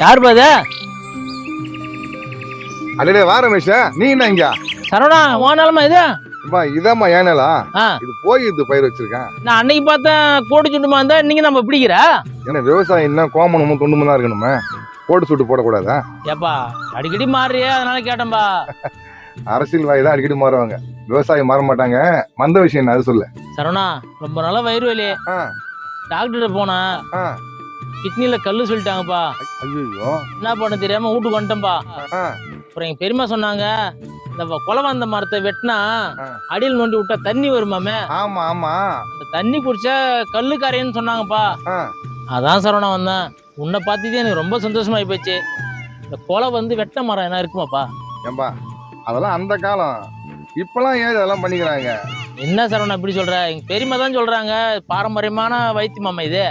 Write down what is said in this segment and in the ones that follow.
யார் பாது அடடே வா ரமேஷ். நீ என்ன இங்க? சரவணா உன் நிலமா இது? அம்மா இதாம்மா ஏனலா ஆ. இது போய் இது பயிர் வச்சிருக்கேன். நான் அன்னைக்கு பார்த்தேன் கோடி சுண்டுமா இருந்தா இன்னைக்கு நம்ம பிடிக்கிற? ஏன்னா விவசாயம் என்ன கோமணமும் துண்டுமும் தான் இருக்கணுமே. போட்டு சுட்டு போடக்கூடாதா? ஏப்பா அடிக்கடி மாறியே அதனால கேட்டேன்பா. அரசியல் வாய் தான் அடிக்கடி மாறுவாங்க. விவசாயம் மாற மாட்டாங்க. மந்த விஷயம் என்ன அது சொல்லு. சரவணா ரொம்ப நாளா வயிறு வலி. ஆ. டாக்டர்கிட்ட போனேன். ஆ. கிட்னில கல்லு சொல்லிட்டாங்கப்பா. ஐயோ என்ன பண்ண தெரியாம வீட்டுக்கு வந்துட்டேன்பா ஆ. அப்புறம் எங்க பெரியம்மா சொன்னாங்க இந்த குலவந்த மரத்தை வெட்டினா. அடியில் நோண்டி விட்டா தண்ணி வருமாமே? ஆமா ஆமா. அந்த தண்ணி குடிச்சா கல்லு கரையன்னு சொன்னாங்கப்பா அதான் சரவணா வந்தேன். உன்னை பார்த்ததே எனக்கு ரொம்ப சந்தோஷமாயி போச்சு. இந்த கொலை வந்து வெட்ட மரம் என்ன இருக்குமாப்பா? ஏம்பா அதெல்லாம் அந்த காலம். இப்பெல்லாம் ஏன் இதெல்லாம் பண்ணிக்கிறாங்க? என்ன சரவணா இப்படி சொல்ற? எங்க பெரியம்மா தான் சொல்றாங்க. பாரம்பரியமான வைத்தியமாமா இது.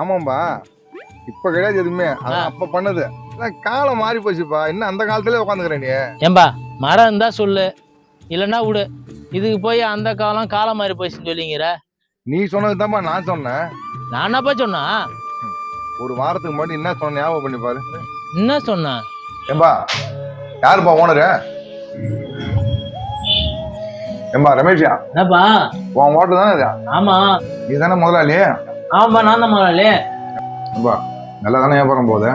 ஆமாம்பா. இப்ப கிடையாது எதுவுமே. அதான். அப்ப பண்ணது. அதான் காலம் மாறி போச்சுப்பா. இன்னும் அந்த காலத்திலே உட்காந்துக்கிறேன் நீ? ஏம்பா மரம் இருந்தா சொல்லு. இல்லைன்னா விடு. இதுக்கு போய் அந்த காலம் காலம் மாறி போச்சுன்னு சொல்லிங்கிற. நீ சொன்னது நான் சொன்னேன். நான் என்னப்பா சொன்னா? ஒரு வாரத்துக்கு முன்னாடி என்ன சொன்ன ஞாபகம் பண்ணி பாரு. என்ன சொன்னா? ஏம்பா யாருப்பா ஓனரு? ஏம்பா ரமேஷா? என்னப்பா? உன் ஓட்டு தானே இது ஆமா. நீ தானே முதலாளி? ஆமாப்பா நான் தான் முதலாளி. ஏம்பா நல்லா தானே வியாபாரம் போகுது?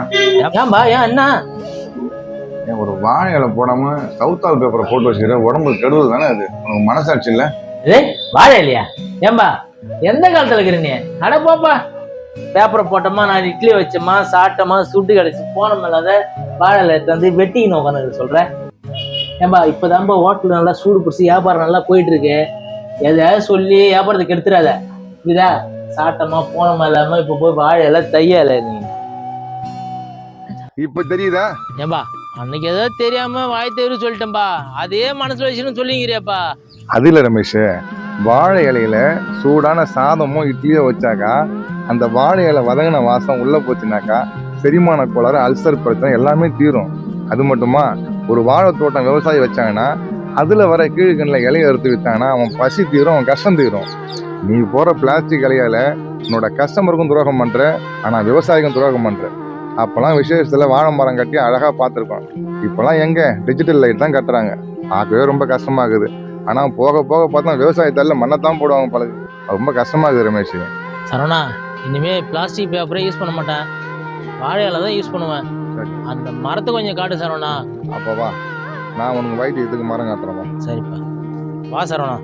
ஏன்பா ஏன் என்ன? ஏன் ஒரு வாழை இலை போடாம சவுத்தால் பேப்பரை போட்டு வச்சுக்கிற உடம்பு கெடுதல் தானே அது? உனக்கு மனசாட்சி இல்ல? ஏய் வாழை இல்லையா? ஏம்பா எந்த காலத்துல இருக்கிற நீ? அட போப்பா. பேப்பரை போட்டோமா நான் இட்லி வச்சோமா சாப்பிட்டோமா சுட்டு கிடச்சி போனோம் இல்லாத வாழைல வந்து வெட்டின்னு உட்காந்து சொல்றேன் ஏம்பா இப்போதான்பா ஹோட்டல் நல்லா சூடு பிடிச்சி வியாபாரம் நல்லா போயிட்டு இருக்கு எதையாவது சொல்லி வியாபாரத்தை கெடுத்துறாத இதா சாப்பிட்டோமா போனோமா இல்லாம இப்போ போய் வாழை எல்லாம் தையல நீ. இப்ப தெரியுதா? ஏம்பா அன்னைக்கு ஏதோ தெரியாம வாய் தேர்வு சொல்லிட்டேன்பா. அதே மனசுல வச்சுன்னு சொல்லிங்கிறியாப்பா அது இல்ல ரமேஷ் வாழை இலையில சூடான சாதமோ இட்லியோ வச்சாக்கா அந்த வாழை இலை வதங்கின வாசம் உள்ள போச்சுனாக்கா செரிமான கோளாறு அல்சர் பிரச்சனை எல்லாமே தீரும். அது மட்டுமா ஒரு வாழை தோட்டம் விவசாயி வச்சாங்கன்னா அதுல வர கீழ்கண்ணில் இலைய அறுத்து வித்தாங்கன்னா அவன் பசி தீரும் அவன் கஷ்டம் தீரும். நீ போற பிளாஸ்டிக் இலையால உன்னோட கஸ்டமருக்கும் துரோகம் பண்ற ஆனா விவசாயிக்கும் துரோகம் பண்ற. அப்பெல்லாம் விசேஷத்துல வாழை மரம் கட்டி அழகா பார்த்துருக்கோம். இப்பெல்லாம் எங்க? டிஜிட்டல் லைட் தான் கட்டுறாங்க. பார்க்கவே ரொம்ப கஷ்டமாகுது. ஆனா போக போக பார்த்தா விவசாயத்தால மண்ணத்தான் போடுவாங்க பழகு ரொம்ப கஷ்டமாகுது ரமேஷ் சரவணா இனிமே பிளாஸ்டிக் பேப்பரே யூஸ் பண்ண மாட்டேன். வாழை இலை தான் யூஸ் பண்ணுவேன். அந்த மரத்தை கொஞ்சம் காட்டு சரவணா. அப்ப வா. நான் உனக்கு வயிற்று இதுக்கு மரம் காட்டுறேன். சரிப்பா. வா சரவணா.